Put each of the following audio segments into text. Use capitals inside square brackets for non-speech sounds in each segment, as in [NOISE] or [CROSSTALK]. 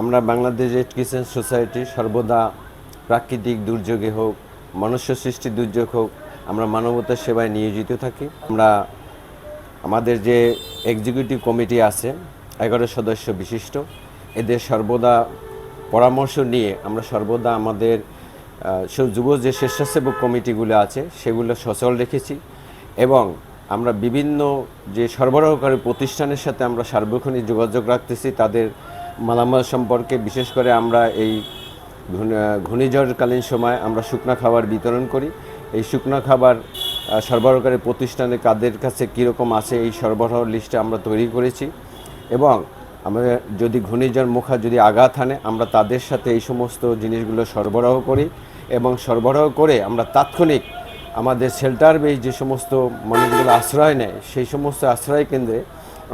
আমরা Bangladesh red crescent society সর্বদা প্রাকৃতিক দুর্যোগে হোক, মনুষ্য সৃষ্টি দুর্যোগ হোক, আমরা মানবতার সেবায় নিয়োজিত থাকি। আমরা আমাদের যে এক্সিকিউটিভ কমিটি আছে, এগারো সদস্য বিশিষ্ট, এদের সর্বদা পরামর্শ নিয়ে আমরা সর্বদা আমাদের যুব যে স্বেচ্ছাসেবক কমিটিগুলো আছে, সেগুলো সচল রেখেছি এবং আমরা বিভিন্ন যে সরবরাহকারী প্রতিষ্ঠানের সাথে আমরা সার্বক্ষণিক যোগাযোগ রাখতেছি, তাদের মালামাল সম্পর্কে, বিশেষ করে আমরা এই ঘূর্ণিঝড়কালীন সময় আমরা শুকনো খাবার বিতরণ করি। এই শুকনো খাবার সরবরাহকারী প্রতিষ্ঠানে কাদের কাছে কীরকম আছে এই সরবরাহ লিস্টে আমরা তৈরি করেছি এবং আমরা যদি ঘূর্ণিঝড় মুখা যদি আঘাত হানে, আমরা তাদের সাথে এই সমস্ত জিনিসগুলো সরবরাহ করি এবং সরবরাহ করে আমরা তাৎক্ষণিক আমাদের শেল্টার বেস যে সমস্ত মানুষগুলো আশ্রয় নেয়, সেই সমস্ত আশ্রয় কেন্দ্রে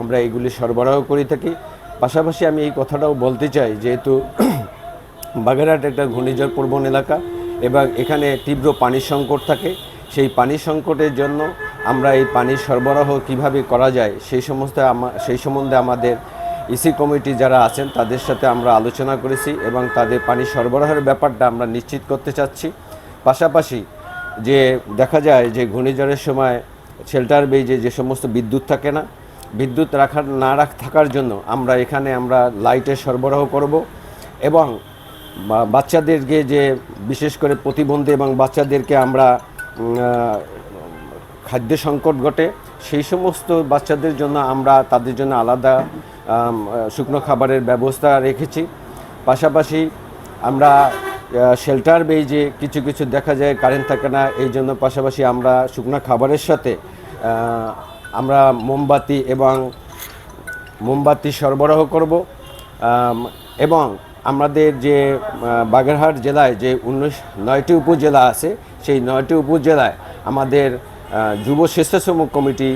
আমরা এইগুলি সরবরাহ করে থাকি। পাশাপাশি আমি এই কথাটাও বলতে চাই, যেহেতু [CLEARS THROAT] বাগেরহাট একটা ঘূর্ণিঝড় প্রবণ এলাকা এবং এখানে তীব্র পানির সংকট থাকে, সেই পানি সংকটের জন্য আমরা এই পানির সরবরাহ কীভাবে করা যায়, সেই সমস্ত সেই সম্বন্ধে আমাদের ইসি কমিটি যারা আছেন তাদের সাথে আমরা আলোচনা করেছি এবং তাদের পানি সরবরাহের ব্যাপারটা আমরা নিশ্চিত করতে চাচ্ছি। পাশাপাশি যে দেখা যায় যে ঘূর্ণিঝড়ের সময় শেল্টার বেজে যে সমস্ত বিদ্যুৎ থাকে না বিদ্যুৎ রাখার, না রাখ, থাকার জন্য আমরা এখানে আমরা লাইটের সরবরাহ করব এবং বাচ্চাদেরকে যে, বিশেষ করে প্রতিবন্ধী এবং বাচ্চাদেরকে আমরা খাদ্য সংকট ঘটে, সেই সমস্ত বাচ্চাদের জন্য আমরা তাদের জন্য আলাদা শুকনো খাবারের ব্যবস্থা রেখেছি। পাশাপাশি আমরা শেল্টার যে কিছু কিছু দেখা যায় কারেন্ট থাকে না, এই জন্য পাশাপাশি আমরা শুকনো খাবারের সাথে আমরা মোমবাতি এবং মোমবাতি সরবরাহ করব এবং আমাদের যে বাগেরহাট জেলায় যে উনিশ, নয়টি উপজেলা আছে, সেই নয়টি উপজেলায় আমাদের যুব স্বেচ্ছাসেবক কমিটি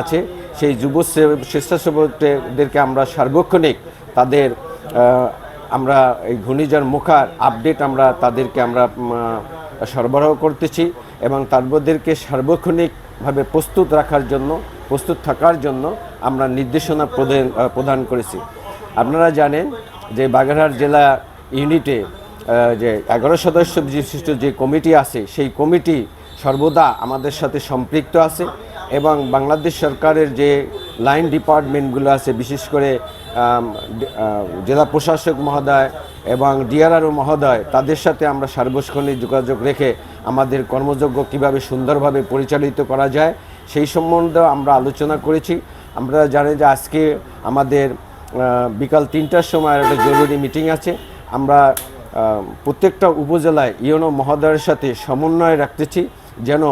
আছে। সেই যুব স্বেচ্ছাসেবকদেরকে আমরা সার্বক্ষণিক তাদের আমরা এই ঘূর্ণিঝড় মুখার আপডেট আমরা তাদেরকে আমরা সরবরাহ করতেছি এবং তাদেরকে সার্বক্ষণিকভাবে প্রস্তুত রাখার জন্য প্রস্তুত থাকার জন্য আমরা নির্দেশনা প্রদান প্রদান করেছি। আপনারা জানেন যে বাগেরহাট জেলা ইউনিটে যে এগারো সদস্য বিশিষ্ট যে কমিটি আছে, সেই কমিটি সর্বদা আমাদের সাথে সম্পৃক্ত আছে এবং বাংলাদেশ সরকারের যে লাইন ডিপার্টমেন্টগুলো আছে, বিশেষ করে জেলা প্রশাসক মহোদয় এবং ডিআরআরও মহোদয়, তাদের সাথে আমরা সার্বক্ষণিক যোগাযোগ রেখে আমাদের কর্মযজ্ঞ কীভাবে সুন্দরভাবে পরিচালিত করা যায় সেই সম্বন্ধেও আমরা আলোচনা করেছি। আমরা জানি যে আজকে আমাদের বিকাল তিনটার সময় একটা জরুরি মিটিং আছে। আমরা প্রত্যেকটা উপজেলায় ইউনো মহোদয়ের সাথে সমন্বয় রাখতেছি যেন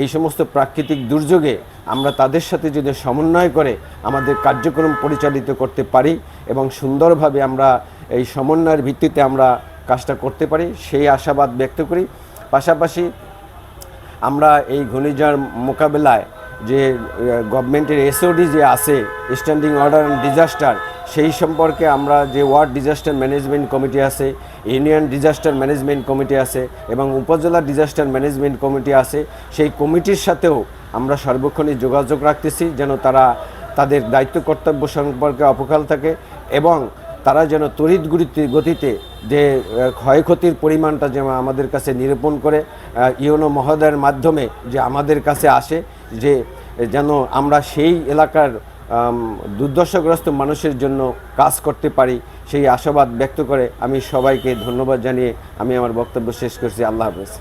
এই সমস্ত প্রাকৃতিক দুর্যোগে আমরা তাদের সাথে যদি সমন্বয় করে আমাদের কার্যক্রম পরিচালিত করতে পারি এবং সুন্দরভাবে আমরা এই সমন্বয়ের ভিত্তিতে আমরা কাজটা করতে পারি, সেই আশাবাদ ব্যক্ত করি। পাশাপাশি আমরা এই ঘূর্ণিঝড় মোকাবেলায় যে গভর্নমেন্টের এসওডি যে আছে স্ট্যান্ডিং অর্ডার অ্যান্ড ডিজাস্টার সেই সম্পর্কে আমরা যে ওয়ার্ড ডিজাস্টার ম্যানেজমেন্ট কমিটি আছে ইউনিয়ন ডিজাস্টার ম্যানেজমেন্ট কমিটি আছে এবং উপজেলা ডিজাস্টার ম্যানেজমেন্ট কমিটি আছে, সেই কমিটির সাথেও আমরা সর্বক্ষণই যোগাযোগ রাখতেছি যেন তারা তাদের দায়িত্ব কর্তব্য সম্পর্কে অপকাল থাকে এবং তারা যেন তড়িৎ গতিতে যে ক্ষয়ক্ষতির পরিমাণটা যেন আমাদের কাছে নিরূপণ করে ইউনো মহোদয়ের মাধ্যমে যে আমাদের কাছে আসে যে যেন আমরা সেই এলাকার দুর্দশাগ্রস্ত মানুষের জন্য কাজ করতে পারি, সেই আশাবাদ ব্যক্ত করে আমি সবাইকে ধন্যবাদ জানিয়ে আমি আমার বক্তব্য শেষ করছি। আল্লাহ হাফেজ।